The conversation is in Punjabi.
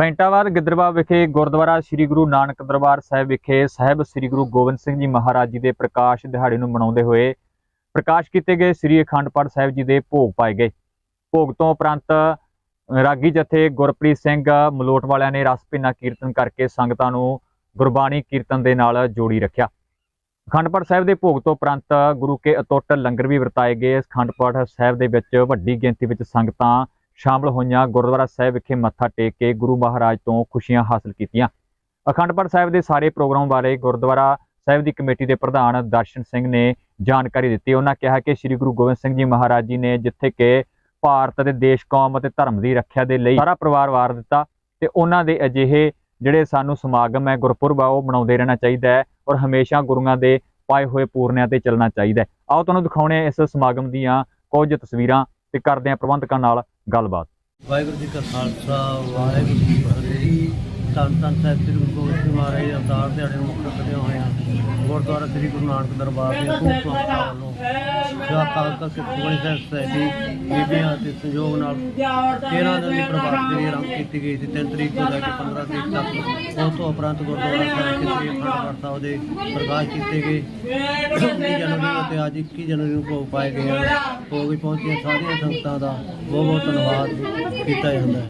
ਬੈਂਟਾਵਾਲ ਗਿੱਦਰਬਾਹ ਵਿਖੇ ਗੁਰਦੁਆਰਾ ਸ੍ਰੀ ਗੁਰੂ ਨਾਨਕ ਦਰਬਾਰ ਸਾਹਿਬ ਵਿਖੇ ਸਾਹਿਬ ਸ੍ਰੀ ਗੁਰੂ ਗੋਬਿੰਦ ਸਿੰਘ ਜੀ ਮਹਾਰਾਜ ਜੀ ਦੇ ਪ੍ਰਕਾਸ਼ ਦਿਹਾੜੇ ਨੂੰ ਮਨਾਉਂਦੇ ਹੋਏ ਪ੍ਰਕਾਸ਼ ਕੀਤੇ ਗਏ ਸ੍ਰੀ ਅਖੰਡ ਪਾਠ ਸਾਹਿਬ ਜੀ ਦੇ ਭੋਗ ਪਾਏ ਗਏ। ਭੋਗ ਤੋਂ ਉਪਰੰਤ ਰਾਗੀ ਜਥੇ ਗੁਰਪ੍ਰੀਤ ਸਿੰਘ ਮਲੋਟ ਵਾਲਿਆਂ ਨੇ ਰਸ ਭਿੰਨਾ ਕੀਰਤਨ ਕਰਕੇ ਸੰਗਤਾਂ ਨੂੰ ਗੁਰਬਾਣੀ ਕੀਰਤਨ ਦੇ ਨਾਲ ਜੋੜੀ ਰੱਖਿਆ। ਅਖੰਡ ਪਾਠ ਸਾਹਿਬ ਦੇ ਭੋਗ ਤੋਂ ਉਪਰੰਤ ਗੁਰੂ ਕੇ ਅਤੁੱਟ ਲੰਗਰ ਵੀ ਵਰਤਾਏ ਗਏ। ਅਖੰਡ ਪਾਠ ਸਾਹਿਬ ਦੇ ਵਿੱਚ ਵੱਡੀ ਗਿਣਤੀ ਵਿੱਚ ਸੰਗਤਾਂ ਸ਼ਾਮਲ ਹੋਈਆਂ ਗੁਰਦੁਆਰਾ ਸਾਹਿਬ ਵਿਖੇ ਮੱਥਾ ਟੇਕ ਕੇ ਗੁਰੂ ਮਹਾਰਾਜ ਤੋਂ ਖੁਸ਼ੀਆਂ ਹਾਸਲ ਕੀਤੀਆਂ। ਅਖੰਡ ਪਾਠ ਸਾਹਿਬ ਦੇ ਸਾਰੇ ਪ੍ਰੋਗਰਾਮ ਬਾਰੇ ਗੁਰਦੁਆਰਾ ਸਾਹਿਬ ਦੀ ਕਮੇਟੀ ਦੇ ਪ੍ਰਧਾਨ ਦਰਸ਼ਨ ਸਿੰਘ ਨੇ ਜਾਣਕਾਰੀ ਦਿੱਤੀ। ਉਹਨਾਂ ਕਿਹਾ ਕਿ ਸ੍ਰੀ ਗੁਰੂ ਗੋਬਿੰਦ ਸਿੰਘ ਜੀ ਮਹਾਰਾਜ ਜੀ ਨੇ ਜਿੱਥੇ ਕਿ ਭਾਰਤ ਅਤੇ ਦੇਸ਼, ਕੌਮ ਅਤੇ ਧਰਮ ਦੀ ਰੱਖਿਆ ਦੇ ਲਈ ਸਾਰਾ ਪਰਿਵਾਰ ਵਾਰ ਦਿੱਤਾ ਤੇ ਉਹਨਾਂ ਦੇ ਅਜਿਹੇ ਜਿਹੜੇ ਸਾਨੂੰ ਸਮਾਗਮ ਹੈ, ਗੁਰਪੁਰਬ ਆ, ਉਹ ਮਨਾਉਂਦੇ ਰਹਿਣਾ ਚਾਹੀਦਾ ਹੈ ਔਰ ਹਮੇਸ਼ਾ ਗੁਰੂਆਂ ਦੇ ਪਾਏ ਹੋਏ ਪੂਰਨਿਆਂ ਤੇ ਚੱਲਣਾ ਚਾਹੀਦਾ ਹੈ। ਆਓ ਤੁਹਾਨੂੰ ਦਿਖਾਉਣੇ ਆ ਇਸ ਸਮਾਗਮ ਦੀਆਂ ਕੁਝ ਤਸਵੀਰਾਂ ਤੇ ਕਰਦੇ ਆ ਪ੍ਰਬੰਧਕਾਂ ਨਾਲ ਗੱਲਬਾਤ। ਵਾਹਿਗੁਰੂ ਜੀ ਕਾ ਖਾਲਸਾ, ਵਾਹਿਗੁਰੂ ਜੀ ਕੀ ਫਤਿਹ। ਧੰਨ ਧੰਨ ਸਾਹਿਬ ਸ੍ਰੀ ਗੁਰੂ ਗੋਬਿੰਦ ਸਿੰਘ ਮਹਾਰਾਜ ਦੇ ਅਵਤਾਰ ਦਿਹਾੜੇ ਮੁੱਖ ਰੱਖਦੇ ਹੋਏ ਗੁਰਦੁਆਰਾ ਸ੍ਰੀ ਗੁਰੂ ਨਾਨਕ ਦਰਬਾਰ ਦੇ ਖੂਬ ਸੰਸਥਾ ਵੱਲੋਂ ਸੇਵਾ ਕਾਲਕਾ ਸਿੱਖ ਸਾਹਿਬ ਸੋਸਾਇਟੀ ਬੀਬੀਆਂ ਅਤੇ ਸੰਯੋਗ ਨਾਲ 13 ਦਿਨ ਦੀ ਪ੍ਰਭਾਤ ਫੇਰੀ ਆਰੰਭ ਕੀਤੀ ਗਈ ਸੀ 3 ਤਰੀਕ ਤੋਂ ਲੈ ਕੇ 15 ਤਰੀਕ ਤੱਕ। ਉਸ ਤੋਂ ਉਪਰੰਤ ਗੁਰਦੁਆਰਾ ਸਾਹਿਬ ਸ੍ਰੀ ਅਖੰਡ ਸਾਹਿਬ ਦੇ ਪ੍ਰਕਾਸ਼ ਕੀਤੇ ਗਏ। 19 ਜਨਵਰੀ ਅਤੇ ਅੱਜ 21 ਜਨਵਰੀ ਨੂੰ ਭੋਗ ਪਾਏ ਗਏ ਹਨ। ਭੋਗ ਵਿੱਚ ਪਹੁੰਚੀਆਂ ਸਾਰੀਆਂ ਸੰਗਤਾਂ ਦਾ ਬਹੁਤ ਬਹੁਤ ਧੰਨਵਾਦ ਕੀਤਾ ਜਾਂਦਾ ਹੈ।